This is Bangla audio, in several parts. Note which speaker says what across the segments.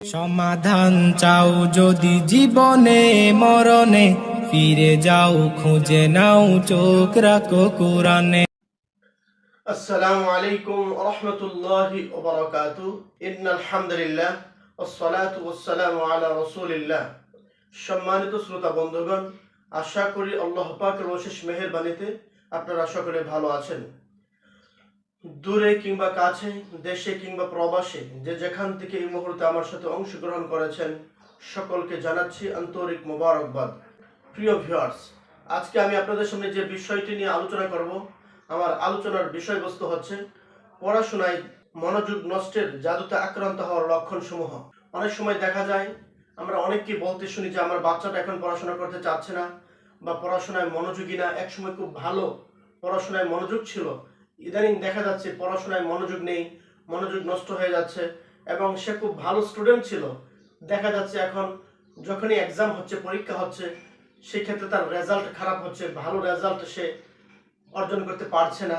Speaker 1: সমাধান চাও যদি জীবনে মরণে ফিরে যাও খুঁজে নাও চোখ রাখো কোরআনে
Speaker 2: السلام عليكم ورحمة الله وبركاته إن الحمد لله والصلاة والسلام على رسول الله সম্মানিত শ্রোতা বন্ধুগণ আশা করি আল্লাহ পাকের অশেষ মেহেরবানিতে আপনারা সকলে ভালো আছেন দূরে কিংবা কাছে, দেশে কিংবা প্রবাসে, যে যেখান থেকে এই মুহূর্তে আমার সাথে অংশগ্রহণ করেছেন, সকলকে জানাচ্ছি আন্তরিক মোবারকবাদ। প্রিয় ভিউয়ার্স আজকে আমি আপনাদের সামনে যে বিষয়টি নিয়ে আলোচনা করব, আমার আলোচনার বিষয়বস্তু হচ্ছে পড়াশোনায় মনোযোগ নষ্টের জাদুতে আক্রান্ত হওয়ার লক্ষণসমূহ। অনেক সময় দেখা যায়, আমরা অনেককে বলতে শুনি যে আমার বাচ্চাটা এখন পড়াশোনা করতে চাচ্ছে না বা পড়াশোনায় মনোযোগী না। একসময় খুব ভালো পড়াশোনায় মনোযোগ ছিল ইদানিং দেখা যাচ্ছে পড়াশোনায় মনোযোগ নেই, মনোযোগ নষ্ট হয়ে যাচ্ছে এবং সে খুব ভালো স্টুডেন্ট ছিল। দেখা যাচ্ছে এখন যখনই এক্সাম হচ্ছে, পরীক্ষা হচ্ছে, সেক্ষেত্রে তার রেজাল্ট খারাপ হচ্ছে, ভালো রেজাল্ট সে অর্জন করতে পারছে না।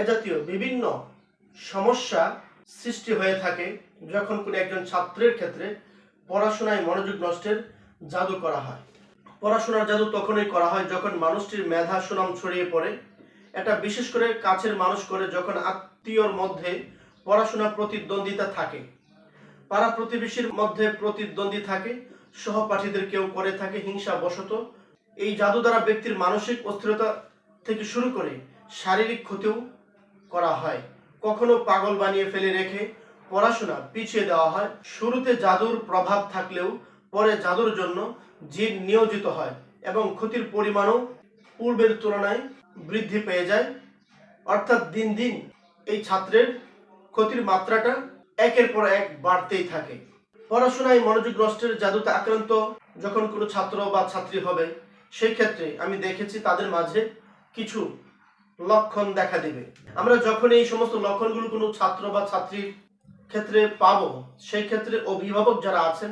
Speaker 2: এ জাতীয় বিভিন্ন সমস্যা সৃষ্টি হয়ে থাকে যখন কোনো একজন ছাত্রের ক্ষেত্রে পড়াশোনায় মনোযোগ নষ্টের জাদু করা হয়। পড়াশোনার জাদু তখনই করা হয় যখন মানুষটির মেধা সুনাম ছড়িয়ে পড়ে। এটা বিশেষ করে কাছের মানুষ করে যখন আত্মীয়র মধ্যে পড়াশোনা প্রতিদ্বন্দ্বিতা থাকে। পাড়া প্রতিবেশীর মধ্যে প্রতিদ্বন্দ্বী থাকে, সহপাঠীদের কেউ করে থাকে হিংসা বশত এই জাদু দ্বারা ব্যক্তির মানসিক অস্থিরতা থেকে শুরু করে শারীরিক ক্ষতিও করা হয়। কখনো পাগল বানিয়ে ফেলে রেখে পড়াশোনা পিছিয়ে দেওয়া হয়। শুরুতে জাদুর প্রভাব থাকলেও পরে জাদুর জন্য জীব নিয়োজিত হয় এবং ক্ষতির পরিমাণও পূর্বের তুলনায় বৃদ্ধি পেয়ে যায়। অর্থাৎ দিন দিন এই ছাত্রের ক্ষতির মাত্রাটা একের পর এক বাড়তেই থাকে। পড়াশোনায় মনোযোগ নষ্টের জাদুতে আক্রান্ত যখন কোনো ছাত্র বা ছাত্রী হবে সেই ক্ষেত্রে আমি দেখেছি তাদের মাঝে কিছু লক্ষণ দেখা দেবে। আমরা যখন এই সমস্ত লক্ষণগুলো কোনো ছাত্র বা ছাত্রীর ক্ষেত্রে পাব সেই ক্ষেত্রে অভিভাবক যারা আছেন,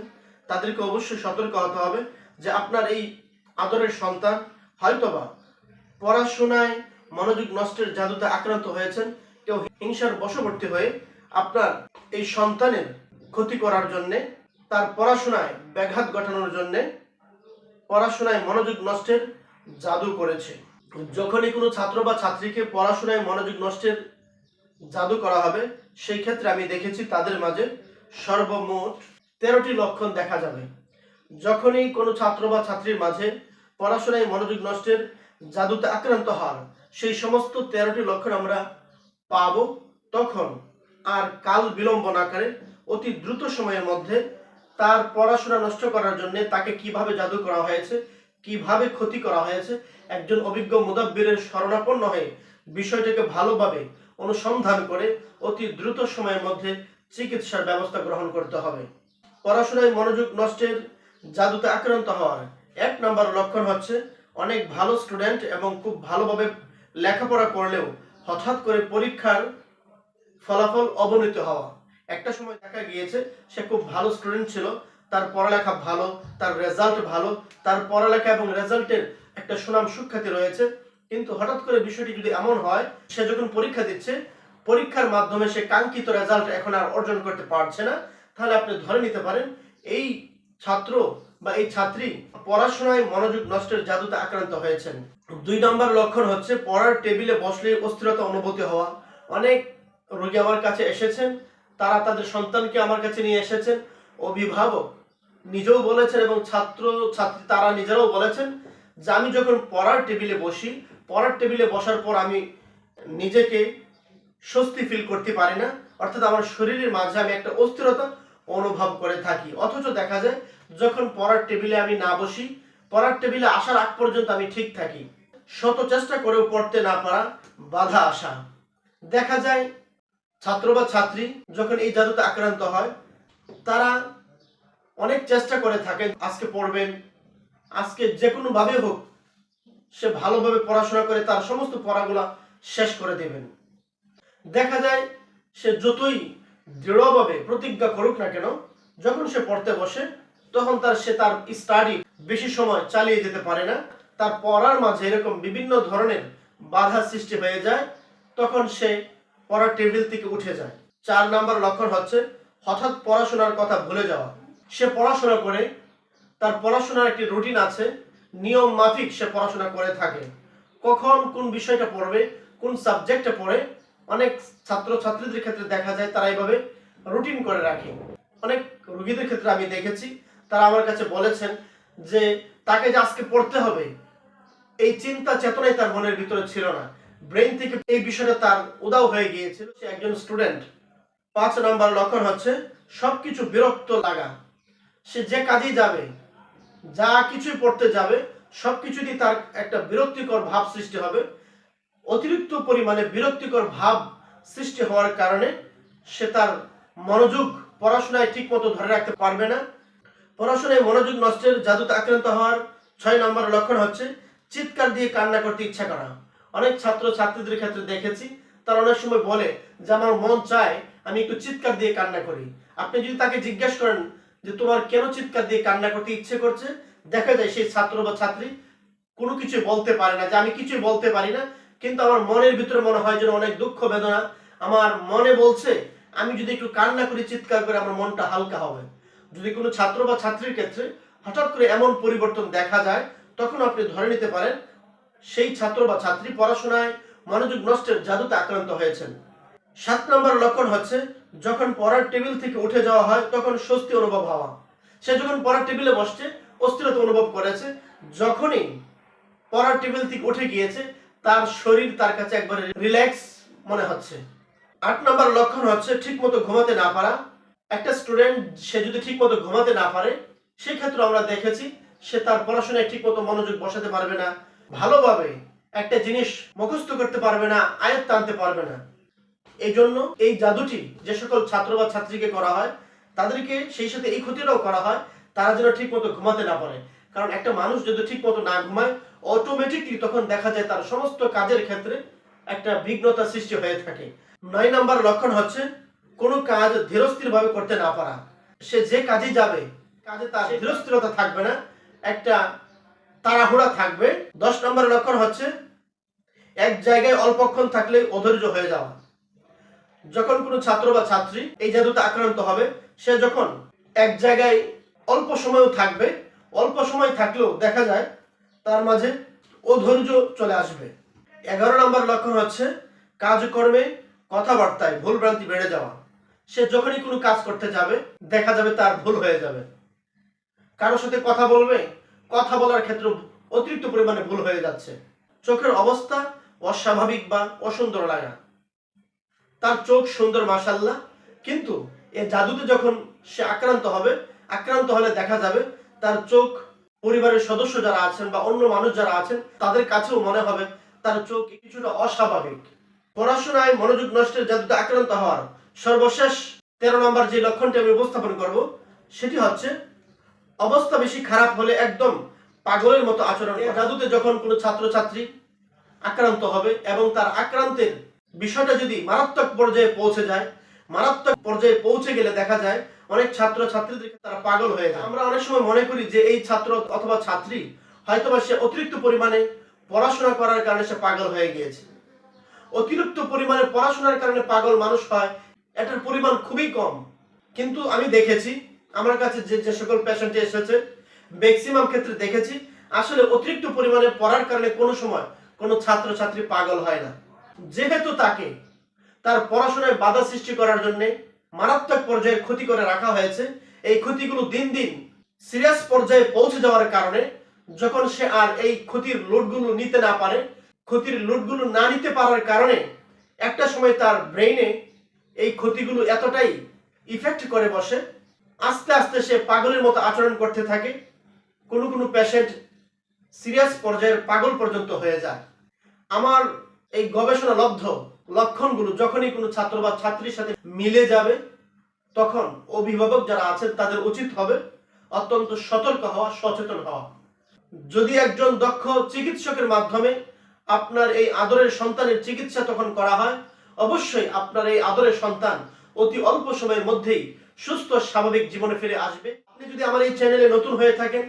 Speaker 2: তাদেরকে অবশ্যই সতর্ক হতে হবে যে আপনার এই আদরের সন্তান হয়তোবা পড়াশোনায় মনোযোগ নষ্টের জাদুতে আক্রান্ত হয়েছেন কেউ হিংসার বশবর্তী হয়ে আপনার এই সন্তানের ক্ষতি করার জন্যে, তার পড়াশোনায় ব্যাঘাত ঘটানোর জন্যে পড়াশোনায় মনোযোগ নষ্টের জাদু করেছে। যখনই কোনো ছাত্র বা ছাত্রীকে পড়াশোনায় মনোযোগ নষ্টের জাদু করা হবে, সেই ক্ষেত্রে আমি দেখেছি তাদের মাঝে সর্বমোট তেরোটি লক্ষণ দেখা যাবে। যখনই কোনো ছাত্র বা ছাত্রীর মাঝে পড়াশোনায় মনোযোগ নষ্টের জাদুতে আক্রান্ত হন। সেই সমস্ত তেরোটি লক্ষণ আমরা পাব তখন। আর কাল বিলম্ব না করে অতি দ্রুত সময়ের মধ্যে তার পড়াশোনা নষ্ট করার জন্য তাকে কীভাবে জাদু করা হয়েছে, কীভাবে ক্ষতি করা হয়েছে, একজন অভিজ্ঞ মুদাব্বিরের শরণাপন্ন হয়ে বিষয়টাকে ভালোভাবে অনুসন্ধান করে অতি দ্রুত সময়ের মধ্যে চিকিৎসার ব্যবস্থা গ্রহণ করতে হবে। পড়াশোনায় মনোযোগ নষ্টের জাদুতে আক্রান্ত হওয়ার এক নম্বর লক্ষণ হচ্ছে অনেক ভালো স্টুডেন্ট এবং খুব ভালোভাবে লেখাপড়া করলেও হঠাৎ করে পরীক্ষার ফলাফল অবনীত হওয়া। একটা সময় দেখা গিয়েছে, সে খুব ভালো স্টুডেন্ট ছিল, তার পড়ালেখা ভালো, তার রেজাল্ট ভালো, তার পড়ালেখা এবং রেজাল্টের একটা সুনাম সুখ্যাতি রয়েছে। কিন্তু হঠাৎ করে বিষয়টি যদি এমন হয়, সে যখন পরীক্ষা দিচ্ছে, পরীক্ষার মাধ্যমে সে কাঙ্ক্ষিত রেজাল্ট এখন আর অর্জন করতে পারছে না। তাহলে আপনি ধরে নিতে পারেন, এই ছাত্র বা এই ছাত্রী পড়াশোনায় মনোযোগ নষ্টের জাদুতে আক্রান্ত হয়েছেন। দুই নম্বর লক্ষণ হচ্ছে পড়ার টেবিলে বসলে অস্থিরতা অনুভূতি হওয়া। অনেক রোগী আমার কাছে এসেছেন, তারা তাদের সন্তানকে আমার কাছে নিয়ে এসেছেন। অভিভাবক নিজেও বলেছেন এবং ছাত্র, ছাত্রী তারা নিজেরাও বলেছেন যে আমি যখন পড়ার টেবিলে বসি, পড়ার টেবিলে বসার পর আমি নিজেকে স্বস্তি ফিল করতে পারি না। অর্থাৎ আমার শরীরের মাঝে আমি একটা অস্থিরতা অনুভব করে থাকি। অথচ দেখা যায় যখন পড়ার টেবিলে আমি না বসি, পড়ার টেবিলে আসার আগ পর্যন্ত আমি ঠিক থাকি। শত চেষ্টা করেও পড়তে না পারা বাধা আসা। দেখা যায়, ছাত্র বা ছাত্রী যখন এই জাদুতে আক্রান্ত হয়, তারা অনেক চেষ্টা করে থাকে, আজকে পড়বেন, আজকে যে কোনো ভাবে হোক, সে ভালোভাবে পড়াশোনা করে তার সমস্ত পড়াগুলা শেষ করে দেবেন। দেখা যায়, সে যতই দৃঢ়ভাবে প্রতিজ্ঞা করুক না কেন, যখন সে পড়তে বসে তখন তার সে তার স্টাডি বেশি সময় চালিয়ে যেতে পারে না। তার পড়ার মাঝে এরকম বিভিন্ন ধরনের বাধা সৃষ্টি হয়ে যায়, তখন সে পড়ার টেবিল থেকে উঠে যায়। চার নাম্বার লক্ষণ হচ্ছে হঠাৎ পড়াশোনার কথা ভুলে যাওয়া। সে পড়াশোনা করে, তার পড়াশোনার একটি রুটিন আছে, নিয়ম মাফিক সে পড়াশোনা করে থাকে। কখন কোন বিষয়টা পড়বে, কোন সাবজেক্টে পড়ে, অনেক ছাত্র ছাত্রীদের ক্ষেত্রে দেখা যায় তারা এইভাবে রুটিন করে রাখে। অনেক রুগীদের ক্ষেত্রে আমি দেখেছি তারা আমার কাছে বলেছেন যে তাকে যে আজকে পড়তে হবে, এই চিন্তা, চেতনাই তার মনের ভিতরে ছিল না। ব্রেন থেকে এই বিষয়টা তার উদাও হয়ে গিয়েছিল। সে একজন স্টুডেন্ট পাঁচ নম্বর লক্ষণ হচ্ছে সবকিছু বিরক্ত লাগা। সে যে কাজেই যাবে, যা কিছুই পড়তে যাবে, সবকিছুতেই তার একটা বিরক্তিকর ভাব সৃষ্টি হবে। অতিরিক্ত পরিমাণে বিরক্তিকর ভাব সৃষ্টি হওয়ার কারণে সে তার মনোযোগ পড়াশোনায় ঠিকমতো ধরে রাখতে পারবে না। পড়াশোনায় মনোযোগ নষ্টের জাদুতে আক্রান্ত হওয়ার ছয় নম্বর লক্ষণ হচ্ছে চিৎকার দিয়ে কান্না করতে ইচ্ছা করা। অনেক ছাত্র ছাত্রীদের ক্ষেত্রে দেখেছি, তারা অনেক সময় বলে যে আমার মন চায় আমি একটু চিৎকার দিয়ে কান্না করি। আপনি যদি তাকে জিজ্ঞেস করেন যে তোমার কেন চিৎকার দিয়ে কান্না করতে ইচ্ছে করছে, দেখা যায় সেই ছাত্র বা ছাত্রী কোনো কিছু বলতে পারে না, যে আমি কিছুই বলতে পারি না, কিন্তু আমার মনের ভিতরে মনে হয় যেন অনেক দুঃখ বেদনা। আমার মনে বলছে, আমি যদি একটু কান্না করি, চিৎকার করে আমার মনটা হালকা হবে। যদি কোনো ছাত্র বা ছাত্রীর ক্ষেত্রে হঠাৎ করে এমন পরিবর্তন দেখা যায়, তখন আপনি ধরে নিতে পারেন সেই ছাত্র বা ছাত্রী পড়াশোনায় মনোযোগ নষ্টের জাদুতে আক্রান্ত হয়েছেন। সাত নম্বর লক্ষণ হচ্ছে যখন পড়ার টেবিল থেকে উঠে যাওয়া হয়, তখন স্বস্তি অনুভব হওয়া। সে যখন পড়ার টেবিলে বসছে, অস্থিরতা অনুভব করেছে। যখনই পড়ার টেবিল থেকে উঠে গিয়েছে, তার শরীর তার কাছে একবারে রিল্যাক্স মনে হচ্ছে। আট নম্বর লক্ষণ হচ্ছে ঠিকমতো ঘুমাতে না পারা। একটা স্টুডেন্ট সে যদি ঠিকমতো ঘুমাতে না পারে, সেক্ষেত্রে আমরা দেখেছি সে তার পড়াশোনায় ঠিকমতো মনোযোগ বসাতে পারবে না, ভালোভাবে একটা জিনিস মুখস্থ করতে পারবে না, আয়ত্ত আনতে পারবে না। এই জন্য এই জাদুটি যে সকল ছাত্র বা ছাত্রীকে করা হয়, তাদেরকে সেই সাথে এই ক্ষতিটাও করা হয়, তারা যেন ঠিকমতো ঘুমাতে না পারে। কারণ একটা মানুষ যদি ঠিকমতো না ঘুমায় অটোমেটিকলি তখন দেখা যায় তার সমস্ত কাজের ক্ষেত্রে একটা বিঘ্নতা সৃষ্টি হয়ে থাকে। নয় নাম্বার লক্ষণ হচ্ছে কোনো কাজ ধীরস্থির ভাবে করতে না পারা। সে যে কাজে যাবে কাজে তার ধীরস্থিরতা থাকবে না একটা তাড়াহুড়া থাকবে। দশ নম্বর লক্ষণ হচ্ছে এক জায়গায় অল্পক্ষণ থাকলে অধৈর্য হয়ে যাওয়া। যখন কোনো ছাত্র বা ছাত্রী এই জাদুতে আক্রান্ত হবে সে যখন এক জায়গায় অল্প সময়ও থাকবে অল্প সময় থাকলেও দেখা যায় তার মাঝে অধৈর্য চলে আসবে। এগারো নম্বর লক্ষণ হচ্ছে কাজকর্মে কথাবার্তায় ভুলভ্রান্তি বেড়ে যাওয়া। সে যখনই কোনো কাজ করতে যাবে, দেখা যাবে তার ভুল হয়ে যাবে। কারোর সাথে কথা বলবে, কথা বলার ক্ষেত্রে অতিরিক্ত পরিমাণে ভুল হয়ে যাচ্ছে। চোখের অবস্থা অস্বাভাবিক বা অসুন্দর লাগা তার চোখ সুন্দর মাসাল্লাহ কিন্তু এ জাদুতে যখন সে আক্রান্ত হবে, আক্রান্ত হলে দেখা যাবে তার চোখ পরিবারের সদস্য যারা আছেন বা অন্য মানুষ যারা আছেন, তাদের কাছেও মনে হবে তার চোখ কিছুটা অস্বাভাবিক। পড়াশোনায় মনোযোগ নষ্টের জাদুতে আক্রান্ত হওয়ার সর্বশেষ তেরো নম্বর যে লক্ষণটি আমি উপস্থাপন করব, সেটি হচ্ছে, অবস্থা বেশি খারাপ হলে একদম পাগলের মতো আচরণ জাদুতে যখন কোনো ছাত্রছাত্রী আক্রান্ত হবে এবং তার আক্রান্তের বিষয়টা যদি মারাত্মক পর্যায়ে পৌঁছে যায়, মারাত্মক পর্যায়ে পৌঁছে গেলে দেখা যায় অনেক ছাত্র ছাত্রীদের তারা পাগল হয়ে যায়। আমরা অনেক সময় মনে করি যে এই ছাত্র অথবা ছাত্রী হয়তোবা সে অতিরিক্ত পরিমাণে পড়াশোনা করার কারণে সে পাগল হয়ে গিয়েছে। অতিরিক্ত পরিমাণে পড়াশোনার কারণে পাগল মানুষ হয় এটার পরিমাণ খুবই কম। কিন্তু আমি দেখেছি, আমার কাছে যে যে সকল পেশেন্ট এসেছে ম্যাক্সিমাম ক্ষেত্রে দেখেছি, আসলে অতিরিক্ত পরিমাণে পড়ার কারণে কোনো সময় কোনো ছাত্র ছাত্রী পাগল হয় না। যেহেতু তাকে তার পড়াশোনায় বাধা সৃষ্টি করার জন্য মারাত্মক পর্যায়ে ক্ষতি করে রাখা হয়েছে, এই ক্ষতিগুলো দিন দিন সিরিয়াস পর্যায়ে পৌঁছে যাওয়ার কারণে যখন সে আর এই ক্ষতির লোডগুলো নিতে না পারে, ক্ষতির লোডগুলো না নিতে পারার কারণে একটা সময় তার ব্রেইনে এই ক্ষতিগুলো এতটাই ইফেক্ট করে বসে, আস্তে আস্তে সে পাগলের মতো আচরণ করতে থাকে। কোনো কোনো পেশেন্ট সিরিয়াস পর্যায়ের পাগল পর্যন্ত হয়ে যায়। আমার এই গবেষণা লব্ধ লক্ষণগুলো যখনই কোনো ছাত্র বা ছাত্রীর সাথে মিলে যাবে, তখন অভিভাবক যারা আছেন তাদের উচিত হবে অত্যন্ত সতর্ক হওয়া, সচেতন হওয়া। যদি একজন দক্ষ চিকিৎসকের মাধ্যমে আপনার এই আদরের সন্তানের চিকিৎসা তখন করা হয় অবশ্যই আপনার এই আদরের সন্তান অতি অল্প সময়ের মধ্যেই সুস্থ, স্বাভাবিক জীবনে ফিরে আসবে। আপনি যদি আমার এই চ্যানেলে নতুন হয়ে থাকেন,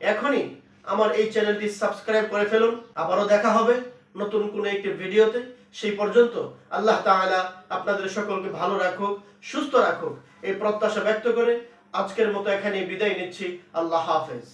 Speaker 2: এখনই আমার এই চ্যানেলটি সাবস্ক্রাইব করে ফেলুন। আবারও দেখা হবে নতুন কোনো একটি ভিডিওতে। সেই পর্যন্ত আল্লাহ তাআলা আপনাদের সকলকে ভালো রাখুক, সুস্থ রাখুক, এই প্রত্যাশা ব্যক্ত করে আজকের মতো এখানে বিদায় নিচ্ছি। আল্লাহ হাফেজ।